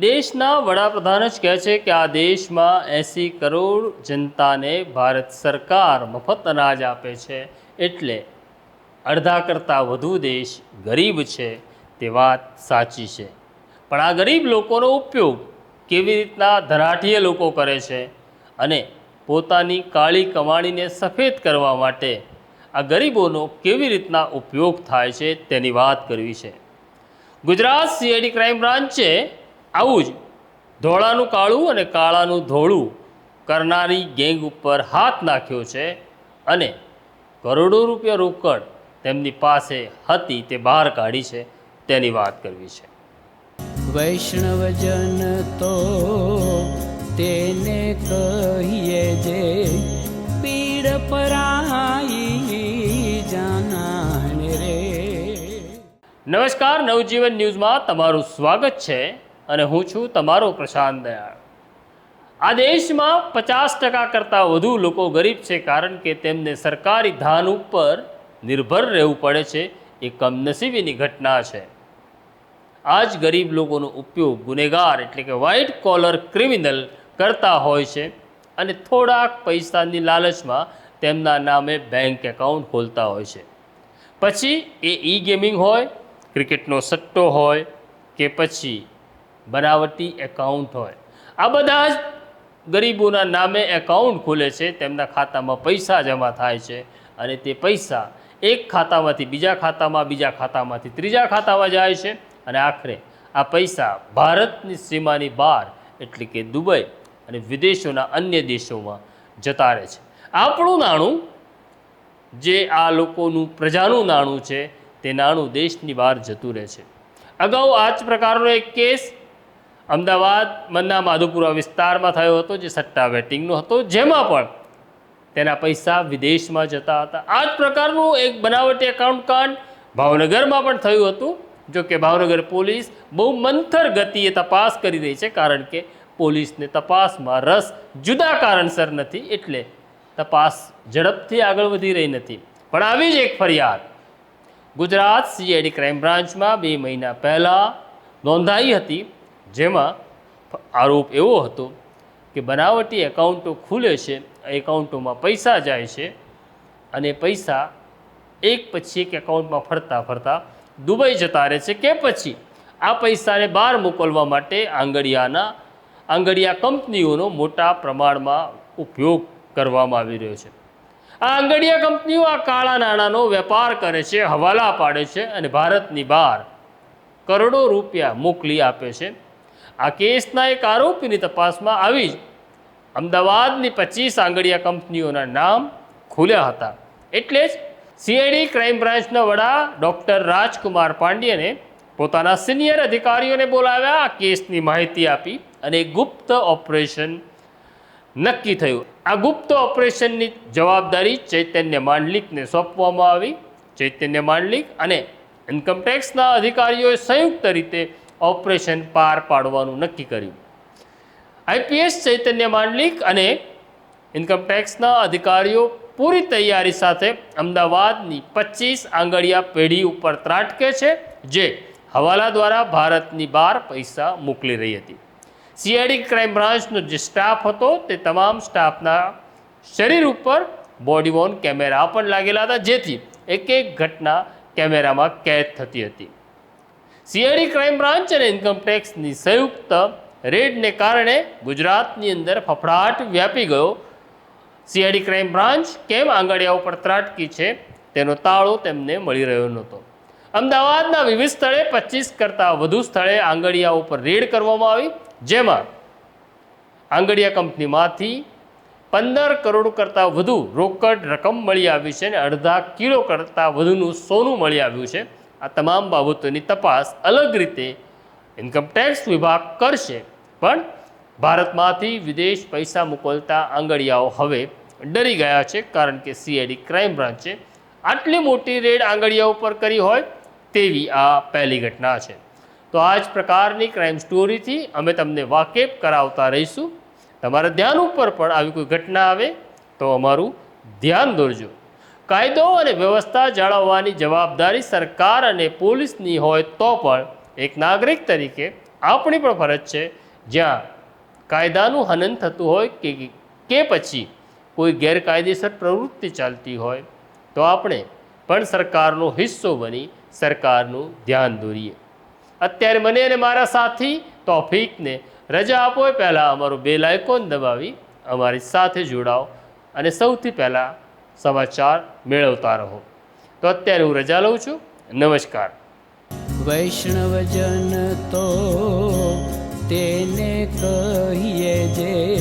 દેશના વડાપ્રધાન જ કહે છે કે આ દેશમાં એંસી કરોડ જનતાને ભારત સરકાર મફત અનાજ આપે છે. એટલે અડધા કરતાં વધુ દેશ ગરીબ છે તે વાત સાચી છે. પણ આ ગરીબ લોકોનો ઉપયોગ કેવી રીતના ધરાઠીય લોકો કરે છે અને પોતાની કાળી કમાણીને સફેદ કરવા માટે આ ગરીબોનો કેવી રીતના ઉપયોગ થાય છે તેની વાત કરવી છે. ગુજરાત સીઆઈડી ક્રાઇમ બ્રાન્ચે આવું જ. ધોળાનું કાળું અને કાળાનું ધોળું કરનારી ગેંગ ઉપર હાથ નાખ્યો છે અને કરોડો રૂપિયા રોકડ તેમની પાસે હતી તે બહાર કાઢી છે. તેની વાત કરવી છે. વૈષ્ણવજન તો તેને કહીએ જે પીડ પરાઈ જાનાને રે. નમસ્કાર નવજીવન ન્યૂઝમાં તમારું સ્વાગત છે. અને હું છું તમારો પ્રશાંત દયાળ. આ દેશમાં પચાસ ટકા કરતાં વધુ લોકો ગરીબ છે કારણ કે તેમને સરકારી ધાન ઉપર નિર્ભર રહેવું પડે છે. એ કમનસીબીની ઘટના છે. આ જ ગરીબ લોકોનો ઉપયોગ ગુનેગાર એટલે કે વ્હાઇટ કોલર ક્રિમિનલ કરતા હોય છે અને થોડાક પૈસાની લાલચમાં તેમના નામે બેંક એકાઉન્ટ ખોલતા હોય છે. પછી એ ઈ ગેમિંગ હોય ક્રિકેટનો સટ્ટો હોય કે પછી બનાવટી એકાઉન્ટ હોય. આ બધા જ ગરીબોના નામે એકાઉન્ટ ખુલે છે, તેમના ખાતામાં પૈસા જમા થાય છે અને તે પૈસા એક ખાતામાંથી બીજા ખાતામાં, બીજા ખાતામાંથી ત્રીજા ખાતામાં જાય છે અને આખરે આ પૈસા ભારતની સીમાની બહાર એટલે કે દુબઈ અને વિદેશોના અન્ય દેશોમાં જતા રહે છે. આપણું નાણું જે આ લોકોનું પ્રજાનું નાણું છે, તે નાણું દેશની બહાર જતું રહે છે. અગાઉ આ જ પ્રકારનો એક કેસ અમદાવાદ, મન્ના, માધુપુરા વિસ્તારમાં થયો હતો, જે સટ્ટા વેટિંગનો હતો. જેમાં પણ તેના પૈસા વિદેશમાં જતા હતા. આ જ પ્રકારનું એક બનાવટી એકાઉન્ટ કાંડ ભાવનગરમાં પણ થયું હતું. જો કે ભાવનગર પોલીસ બહુ મંથર ગતિએ તપાસ કરી રહી છે, કારણ કે પોલીસને તપાસમાં રસ જુદા કારણસર નથી, એટલે તપાસ ઝડપથી આગળ વધી રહી નથી. પણ આવી જ એક ફરિયાદ. ગુજરાત સીઆઈડી ક્રાઇમ બ્રાન્ચમાં બે મહિના પહેલાં નોંધાઈ હતી. જેમાં આરોપ એવો હતો કે બનાવટી એકાઉન્ટો ખુલે છે એકાઉન્ટોમાં પૈસા જાય છે અને પૈસા એક પછી એક એકાઉન્ટમાં ફરતા ફરતા દુબઈ જતા રહે છે કે પછી? આ પૈસાને બહાર મોકલવા માટે આંગડિયાના આંગડિયા કંપનીઓનો મોટા પ્રમાણમાં ઉપયોગ કરવામાં આવી રહ્યો છે. આ આંગડિયા કંપનીઓ આ કાળા નાણાંનો વેપાર કરે છે, હવાલા પાડે છે અને ભારતની બહાર કરોડો રૂપિયા મોકલી આપે છે. આ કેસના એક આરોપીની તપાસમાં આવી જ અમદાવાદની પચીસ આંગડિયા કંપનીઓના નામ ખુલ્યા હતા. એટલે જ સીઆઈડી ક્રાઇમ બ્રાન્ચના વડા ડૉક્ટર રાજકુમાર પાંડ્યને પોતાના સિનિયર અધિકારીઓને બોલાવ્યા, આ કેસની માહિતી આપી અને ગુપ્ત ઓપરેશન નક્કી થયું. આ ગુપ્ત ઓપરેશનની જવાબદારી ચૈતન્ય માંડલિકને સોંપવામાં આવી. ચૈતન્ય માંડલિક અને ઇન્કમટેક્સના અધિકારીઓએ સંયુક્ત રીતે ઓપરેશન પાર પાડવાનું નક્કી કર્યું. આઈપીએસ ચૈતન્ય માંડલિક અને ઇન્કમટેક્સના અધિકારીઓ પૂરી તૈયારી સાથે અમદાવાદની પચીસ આંગળિયા પેઢી ઉપર ત્રાટકે છે, જે હવાલા દ્વારા ભારતની બહાર પૈસા મોકલી રહી હતી. સીઆઈડી ક્રાઇમ બ્રાન્ચનો જે સ્ટાફ હતો, તે તમામ સ્ટાફના શરીર ઉપર બોડી વોર્ન કેમેરા પણ લાગેલા હતા, જેથી એક એક ઘટના કેમેરામાં કેદ થતી હતી. સીઆઈડી ક્રાઇમ બ્રાન્ચ અને ઇન્કમટેક્સની સંયુક્ત રેડને કારણે ગુજરાતની અંદર ફફડાટ વ્યાપી ગયો. સીઆઈડી ક્રાઇમ બ્રાન્ચ કેમ આંગળિયા ઉપર ત્રાટકી છે? તેનો તાળો તેમને મળી રહ્યો નહોતો. અમદાવાદના વિવિધ સ્થળે પચીસ કરતાં વધુ સ્થળે આંગળિયા ઉપર રેડ કરવામાં આવી. જેમાં આંગળિયા કંપનીમાંથી પંદર કરોડ કરતાં વધુ રોકડ રકમ મળી આવી છે અને અડધા કિલો કરતાં વધુનું સોનું મળી આવ્યું છે. આ તમામ બાબતોની તપાસ અલગ રીતે ઇન્કમટેક્સ વિભાગ કરશે. પણ ભારતમાંથી વિદેશ પૈસા મોકલતા આંગળિયાઓ હવે ડરી ગયા છે, કારણ કે સીઆઈડી ક્રાઇમ બ્રાન્ચે આટલી મોટી રેડ આંગળીયા ઉપર કરી હોય તેવી આ પહેલી ઘટના છે. તો આ જ પ્રકારની ક્રાઇમ સ્ટોરીથી અમે તમને વાકેફ કરાવતા રહીશું. તમારા ધ્યાન ઉપર પણ આવી કોઈ ઘટના આવે તો અમારું ધ્યાન દોરજો. કાયદો અને વ્યવસ્થા જાળવવાની જવાબદારી સરકાર અને પોલીસની હોય તો પણ એક નાગરિક તરીકે આપણી પણ ફરજ છે. જ્યાં કાયદાનું હનન થતું હોય કે કે પછી કોઈ ગેરકાયદેસર પ્રવૃત્તિ ચાલતી હોય તો આપણે પણ સરકારનો હિસ્સો બની સરકારનું ધ્યાન દોરીએ. અત્યારે મને અને મારા સાથી તોફીકને રજા આપો એ પહેલાં અમારું બેલ આઇકોન દબાવી, અમારી સાથે જોડાઓ અને સૌથી પહેલાં સમાચાર મેળવતા રહો. તો અત્યારે હું રજા લઉં છું. નમસ્કાર. વૈષ્ણવજન તો તેને કહીએ જે